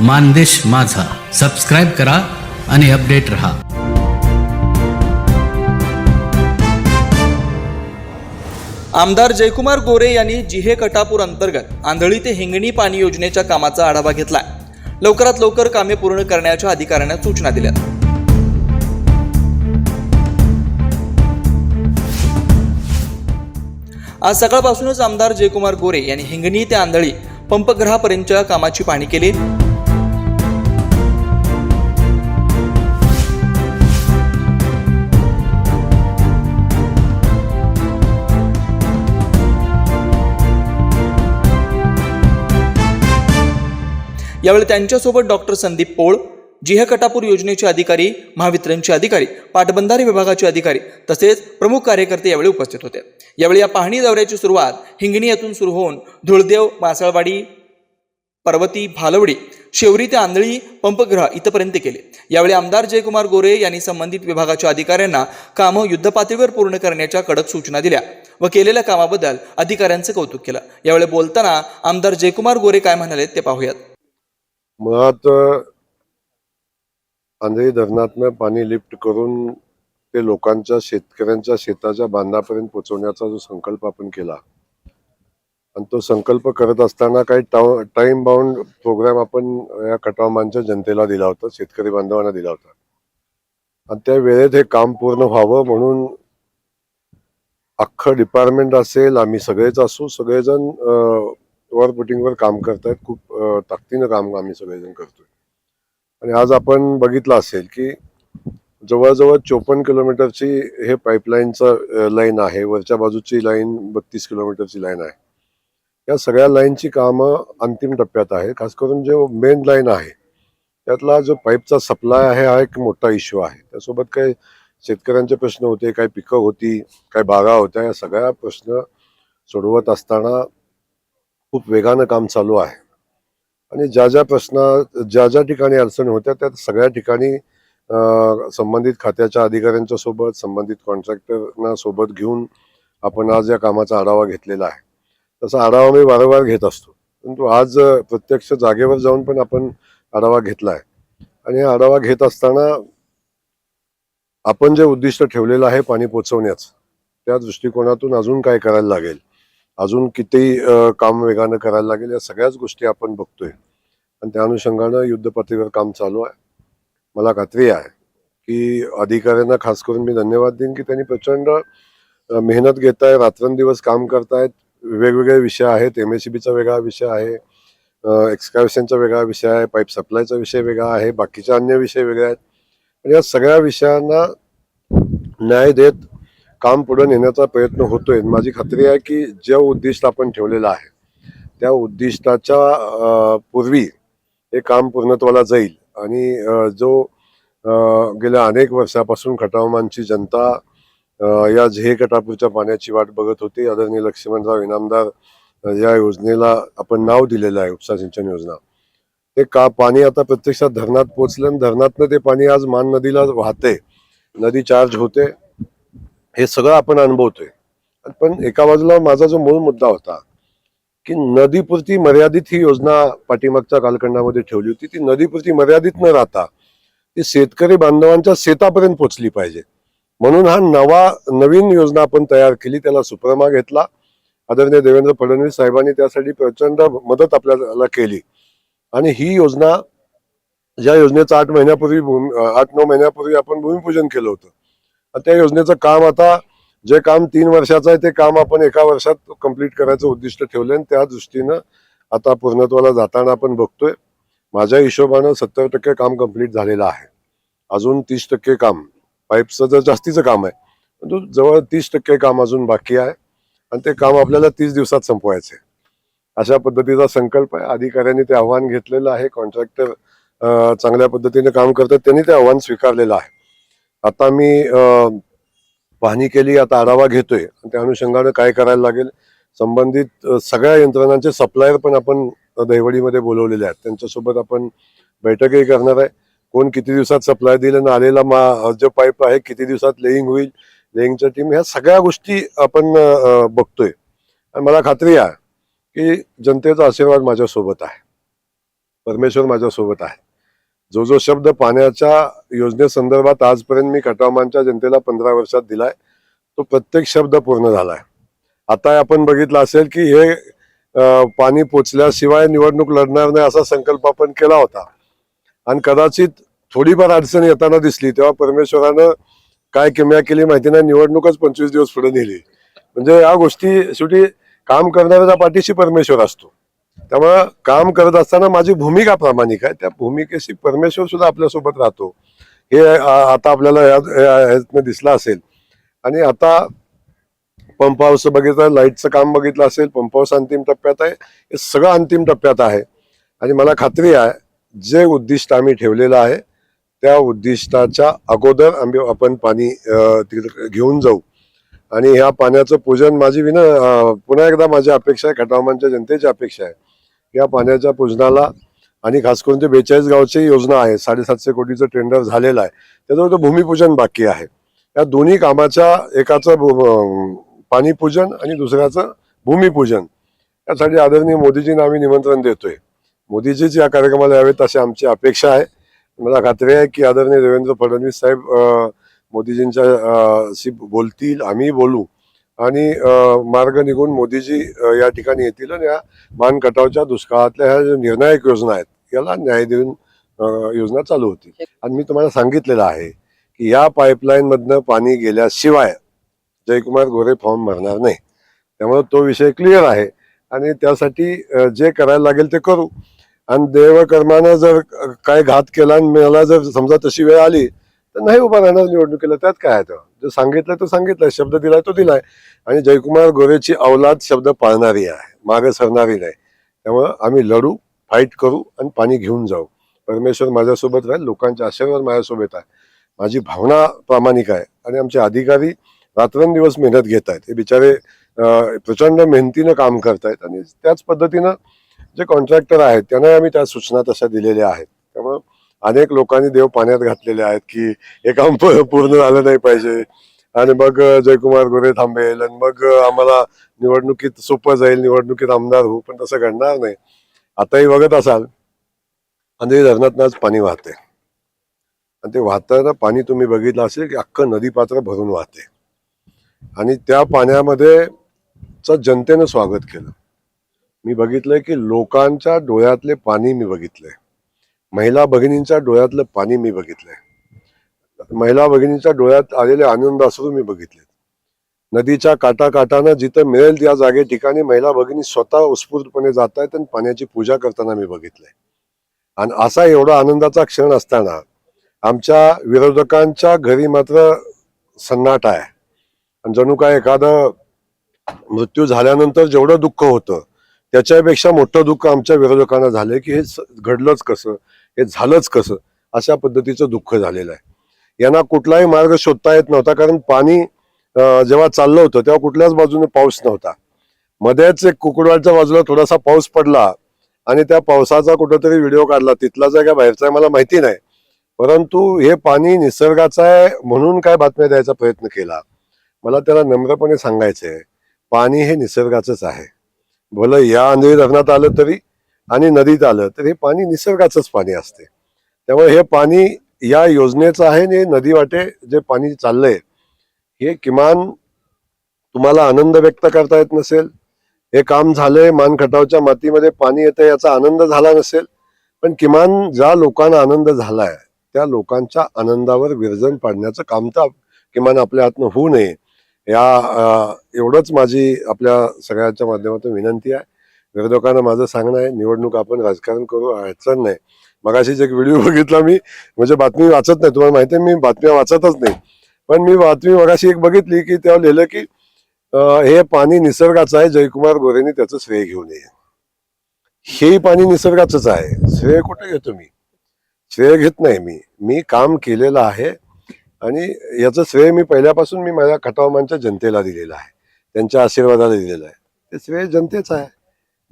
मानदेश माझा. सबस्क्राईब करा आणि अपडेट रहा. आमदार जयकुमार गोरे यांनी जिहे कटापूर अंतर्गत आंधळी ते हिंगणी पाणी योजनेच्या कामाचा आढावा घेतलाय. लवकरात लवकर कामे पूर्ण करण्याच्या अधिकाऱ्यांना सूचना दिल्या आज सकाळपासूनच आमदार जयकुमार गोरे यांनी हिंगणी ते आंधळी पंपग्रहापर्यंतच्या कामाची पाहणी केली. यावेळी त्यांच्यासोबत डॉक्टर संदीप पोळ जिहकटापूर योजनेचे अधिकारी महावितरणचे अधिकारी पाटबंधारे विभागाचे अधिकारी तसेच प्रमुख कार्यकर्ते यावेळी उपस्थित होते. यावेळी या पाहणी दौऱ्याची सुरुवात हिंगणी येथून सुरू होऊन धुळदेव मासळवाडी पर्वती भालवडी शेवरी ते आंधळी पंपग्रह इथपर्यंत केले. यावेळी आमदार जयकुमार गोरे यांनी संबंधित विभागाच्या अधिकाऱ्यांना कामं युद्धपातळीवर पूर्ण करण्याच्या कडक सूचना दिल्या व केलेल्या कामाबद्दल अधिकाऱ्यांचं कौतुक केलं. यावेळी बोलताना आमदार जयकुमार गोरे काय म्हणाले ते पाहूयात. मुळात आंधळी धरणातनं पाणी लिफ्ट करून ते लोकांच्या शेतकऱ्यांच्या शेताच्या बांधापर्यंत पोहोचवण्याचा जो संकल्प आपण केला आणि तो संकल्प करत असताना काही टाइम बाउंड प्रोग्राम आपण या कटावमानच्या जनतेला दिला होता शेतकरी बांधवांना दिला होता. आणि त्या वेळेत हे काम पूर्ण व्हावं म्हणून अख्खं डिपार्टमेंट असेल आम्ही सगळेच असू सगळेजण वर पुटिंगवर काम करतायत. खूप ताकदीनं काम आम्ही सगळेजण करतोय. आणि आज आपण बघितलं असेल की जवळजवळ चोपन्न किलोमीटरची हे पाईपलाईनचं लाईन आहे. वरच्या बाजूची लाईन बत्तीस किलोमीटरची लाईन आहे. या सगळ्या लाईनची कामं अंतिम टप्प्यात आहे खास करून जो मेन लाईन आहे त्यातला जो पाईपचा सप्लाय आहे हा एक मोठा इश्यू आहे. त्यासोबत काही शेतकऱ्यांचे प्रश्न होते काही पिकं होती काही बागा होत्या या सगळ्या प्रश्न सोडवत असताना खूप वेगानं काम चालू आहे. आणि ज्या ज्या प्रश्ना ज्या ज्या ठिकाणी अडचणी होत्या त्या सगळ्या ठिकाणी संबंधित खात्याच्या अधिकाऱ्यांच्या सोबत संबंधित कॉन्ट्रॅक्टरना सोबत घेऊन आपण आज या कामाचा आढावा घेतलेला आहे. तसा आढावा मी वारंवार घेत असतो. परंतु आज प्रत्यक्ष जागेवर जाऊन पण आपण आढावा घेतला आहे आणि आढावा घेत असताना आपण जे उद्दिष्ट ठेवलेलं आहे पाणी पोचवण्याचं त्या दृष्टिकोनातून अजून काय करायला लागेल? अजून किती काम वेगानं करायला लागेल या सगळ्याच गोष्टी आपण बघतोय. आणि त्या अनुषंगानं युद्धपातळीवर काम चालू आहे. मला खात्री आहे की अधिकाऱ्यांना खास करून मी धन्यवाद देईन की त्यांनी प्रचंड मेहनत घेत आहे रात्रंदिवस काम करतायत. वेगवेगळे विषय आहेत. एम एस सी बीचा वेगळा विषय आहे. एक्सकावेशनचा वेगळा विषय आहे. पाईप सप्लायचा विषय वेगळा आहे. बाकीचे अन्य विषय वेगळे आहेत. आणि या सगळ्या विषयांना न्याय देत काम पुढे नेण्याचा प्रयत्न होतोय. माझी खात्री आहे की जे उद्दिष्ट आपण ठेवलेलं आहे त्या उद्दिष्टाच्या पूर्वी हे काम पूर्णत्वाला जाईल. आणि जो गेल्या अनेक वर्षापासून खटावमानची जनता या झे कटापूरच्या पाण्याची वाट बघत होती. आदरणीय लक्ष्मणराव इनामदार या योजनेला आपण नाव दिलेलं आहे उपसा सिंचन योजना. ते का पाणी आता प्रत्यक्षात धरणात पोचलं आणि धरणातनं ते पाणी आज मान नदीला वाहते नदी चार्ज होते. हे सगळं आपण अनुभवतोय. पण एका बाजूला माझा जो मूळ मुद्दा होता की नदीपुरती मर्यादित ही योजना पाठीमागच्या कालखंडामध्ये ठेवली होती. ती नदीपुरती मर्यादित न राहता ती शेतकरी बांधवांच्या शेतापर्यंत पोचली पाहिजे. म्हणून हा नवा नवीन योजना आपण तयार केली त्याला सुप्रमा घेतला. आदरणीय देवेंद्र फडणवीस साहेबांनी त्यासाठी प्रचंड मदत आपल्याला केली. आणि ही योजना ज्या योजनेचं आठ महिन्यापूर्वी आठ नऊ महिन्यापूर्वी आपण भूमिपूजन केलं होतं. त्या योजनेचं काम आता जे काम तीन वर्षाचं आहे ते काम आपण एका वर्षात कंप्लीट करायचं उद्दिष्ट ठेवलं आणि त्या दृष्टीनं आता पूर्णत्वाला जाताना आपण बघतोय. माझ्या हिशोबानं सत्तर टक्के काम कंप्लीट झालेलं आहे. अजून तीस टक्के काम. पाईपचं जर जास्तीचं काम आहे परंतु जवळ तीस टक्के काम अजून बाकी आहे आणि ते काम आपल्याला तीस दिवसात संपवायचं आहे. अशा पद्धतीचा संकल्प आहे. अधिकाऱ्यांनी ते आव्हान घेतलेलं आहे. कॉन्ट्रॅक्टर चांगल्या पद्धतीने काम करतात. त्यांनी ते आव्हान स्वीकारलेलं आहे. आता मी पाहणी केली आता आढावा घेतोय. आणि त्या अनुषंगानं काय करायला लागेल? संबंधित सगळ्या यंत्रणांचे सप्लायर पण आपण दहिवडीमध्ये बोलवलेले आहेत. त्यांच्यासोबत आपण बैठकही करणार आहे. कोण किती दिवसात सप्लाय दिलं आणि आलेला मा जो पाईप आहे किती दिवसात लेईंग होईल लेईंगच्या टीम ह्या सगळ्या गोष्टी आपण बघतोय. आणि मला खात्री आहे की जनतेचा आशीर्वाद माझ्यासोबत आहे. परमेश्वर माझ्यासोबत आहे. जो जो शब्द पाण्याच्या योजनेसंदर्भात आजपर्यंत मी खटावमानच्या जनतेला पंधरा वर्षात दिलाय तो प्रत्येक शब्द पूर्ण झालाय. आता आपण बघितलं असेल की हे पाणी पोचल्याशिवाय निवडणूक लढणार नाही असा संकल्प आपण केला होता. आणि कदाचित थोडीफार अडचण येताना दिसली तेव्हा परमेश्वरानं काय किमया केली माहिती नाही निवडणूकच पंचवीस दिवस पुढे नेली. म्हणजे या गोष्टी शेवटी काम करणाऱ्याच्या पाठीशी परमेश्वर असतो. त्यामुळं काम करत असताना माझी भूमिका प्रामाणिक आहे. त्या भूमिकेशी परमेश्वर सुद्धा आपल्यासोबत राहतो. हे आता आपल्याला या- ह्यातनं दिसलं असेल. आणि आता पंप हाऊस बघितलं लाईटचं काम बघितलं असेल पंप हाऊस अंतिम टप्प्यात आहे. हे सगळं अंतिम टप्प्यात आहे. आणि मला खात्री आहे जे उद्दिष्ट आम्ही ठेवलेलं आहे त्या उद्दिष्टाच्या अगोदर आम्ही आपण पाणी तिकडे घेऊन जाऊ. आणि ह्या पाण्याचं पूजन माझी विन पुन्हा एकदा माझी अपेक्षा आहे खटावमानच्या जनतेची अपेक्षा आहे. या पाण्याच्या पूजनाला आणि खास करून ते बेचाळीस गावची योजना आहे साडेसातशे कोटीचं टेंडर झालेलं आहे. त्याच्यावर तो भूमिपूजन बाकी आहे. या दोन्ही कामाच्या एकाचं भू- पाणीपूजन आणि दुसऱ्याचं भूमिपूजन. यासाठी आदरणीय मोदीजींना आम्ही निमंत्रण देतोय. मोदीजीच या कार्यक्रमाला यावेत अशी आमची अपेक्षा आहे. मला खात्री आहे की आदरणीय देवेंद्र फडणवीस साहेब मोदीजींच्या शी बोलतील आम्ही बोलू. आणि मार्ग निघून मोदीजी या ठिकाणी येतील आणि या मानकटावच्या दुष्काळातल्या ह्या ज्या निर्णायक योजना आहेत याला न्याय देऊन योजना चालू होतील. आणि मी तुम्हाला सांगितलेलं आहे की या पाईपलाईनमधनं पाणी गेल्याशिवाय जयकुमार गोरे फॉर्म भरणार नाही. त्यामुळे तो विषय क्लिअर आहे आणि त्यासाठी जे करायला लागेल ते करू. आणि देवकर्मानं जर काय घात केला आणि मला जर समजा तशी वेळ आली तर नाही उभा राहणार निवडणुकीला त्यात काय आहे तर सांगितलं तो सांगितलं शब्द दिलाय तो दिलाय. आणि जयकुमार गोरेची अवलाद शब्द पाळणारी आहे मागे सरणारी नाही. त्यामुळं आम्ही लढू फाईट करू आणि पाणी घेऊन जाऊ. परमेश्वर माझ्यासोबत राहील लोकांचे आशीर्वाद माझ्यासोबत आहे. माझी भावना प्रामाणिक आहे आणि आमचे अधिकारी रात्रंदिवस मेहनत घेत आहेत. हे बिचारे प्रचंड मेहनतीनं काम करतायत आणि त्याच पद्धतीनं जे कॉन्ट्रॅक्टर आहेत त्यांना आम्ही त्या सूचना तशा दिलेल्या आहेत. अनेक लोकांनी देव पाण्यात घातलेले आहेत की हे काम पूर्ण झालं नाही पाहिजे. आणि मग जयकुमार गोरे थांबेल आणि मग आम्हाला निवडणुकीत सोपं जाईल निवडणुकीत आमदार होऊ पण तसं घडणार नाही. आताही बघत असाल अंधेरी धरणात आज पाणी वाहते. आणि ते वाहताना पाणी तुम्ही बघितलं असेल की अख्खं नदीपात्र भरून वाहते. आणि त्या पाण्यामध्ये चं जनतेनं स्वागत केलं. मी बघितलंय की लोकांच्या डोळ्यातले पाणी मी बघितलंय. महिला भगिनींच्या डोळ्यातलं पाणी मी बघितलंय. महिला भगिनींच्या डोळ्यात आलेले आनंद असू मी बघितले नदीच्या काटा काटानं जिथं मिळेल त्या जागे ठिकाणी महिला भगिनी स्वतः उत्स्फूर्तपणे जात आहेत आणि पाण्याची पूजा करताना मी बघितलंय. आणि असा एवढा आनंदाचा क्षण असताना आमच्या विरोधकांच्या घरी मात्र सन्नाटा आहे. आणि जणू काय एखादं मृत्यू झाल्यानंतर जेवढं दुःख होतं त्याच्यापेक्षा मोठं दुःख आमच्या विरोधकांना झालंय की हे घडलंच कसं? हे झालंच कसं? अशा पद्धतीचं दुःख झालेलं आहे. यांना कुठलाही मार्ग शोधता येत नव्हता कारण पाणी जेव्हा चाललं होतं तेव्हा कुठल्याच बाजूने पाऊस नव्हता. मध्येच एक कुकुडवाडच्या बाजूला थोडासा पाऊस पडला आणि त्या पावसाचा कुठंतरी व्हिडिओ काढला. तिथलाच आहे का बाहेरचा आहे मला माहिती नाही. परंतु हे पाणी निसर्गाचं आहे म्हणून काय बातम्या द्यायचा प्रयत्न केला? मला त्याला नम्रपणे सांगायचंय पाणी हे निसर्गाचंच आहे. भलं या अंधेरी धरणात आलं तरी आणि नदीत आलं तर हे पाणी निसर्गाचंच पाणी असते. त्यामुळे हे पाणी या योजनेचं आहे आणि नदी वाटे जे पाणी चाललंय हे किमान तुम्हाला आनंद व्यक्त करता येत नसेल. हे काम झालंय मानखटावच्या मातीमध्ये पाणी येतं याचा आनंद झाला नसेल पण किमान ज्या लोकांना आनंद झालाय त्या लोकांच्या आनंदावर विरजन पाडण्याचं काम तर किमान आपल्या हातनं होऊ नये. या एवढंच माझी आपल्या सगळ्यांच्या माध्यमातून विनंती आहे. विरोधकांना माझं सांगणं आहे निवडणूक आपण राजकारण करू अडचण नाही. मगाशीच एक व्हिडिओ बघितला मी म्हणजे बातमी वाचत नाही तुम्हाला माहिती आहे मी बातम्या वाचतच नाही. पण मी बातमी मगाशी एक बघितली की तेव्हा लिहिलं की हे पाणी निसर्गाचं आहे जयकुमार गोरेंनी त्याचं श्रेय घेऊ नये हेही पाणी निसर्गाचंच आहे. श्रेय कुठे घेतो मी? श्रेय घेत नाही मी. मी काम केलेलं आहे आणि याचं श्रेय मी पहिल्यापासून मी माझ्या खटावमानच्या जनतेला दिलेलं आहे. त्यांच्या आशीर्वादाला दिलेलं आहे. ते श्रेय जनतेचं आहे.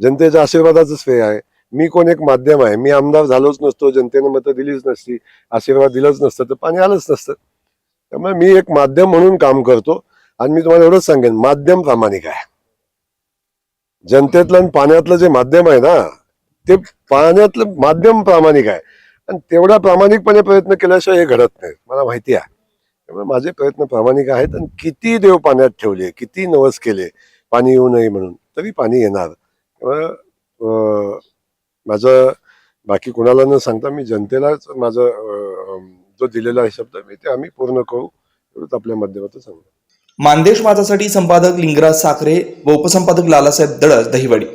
जनतेच्या आशीर्वादाचंच श्रेय आहे. मी कोण एक माध्यम आहे? मी आमदार झालोच नसतो जनतेनं मतं दिलीच नसती आशीर्वाद दिलंच नसतं तर पाणी आलंच नसतं. त्यामुळे मी एक माध्यम म्हणून काम करतो आणि मी तुम्हाला एवढंच सांगेन माध्यम प्रामाणिक आहे. जनतेतलं आणि पाण्यातलं जे माध्यम आहे ना ते पाण्यातलं माध्यम प्रामाणिक आहे. आणि तेवढा प्रामाणिकपणे प्रयत्न केल्याशिवाय हे घडत नाही मला माहिती आहे. त्यामुळे माझे प्रयत्न प्रामाणिक आहेत आणि किती देव पाण्यात ठेवले किती नवस केले पाणी येऊ नये म्हणून तरी पाणी येणार. माझं बाकी कोणाला न सांगता मी जनतेलाच माझं जो दिलेला शब्द मी ते आम्ही पूर्ण करू एवढंच आपल्या माध्यमातून सांगतो मानदेश माझासाठी संपादक लिंगराज साखरे व उपसंपादक लालासाहेब दळस दहिवडी.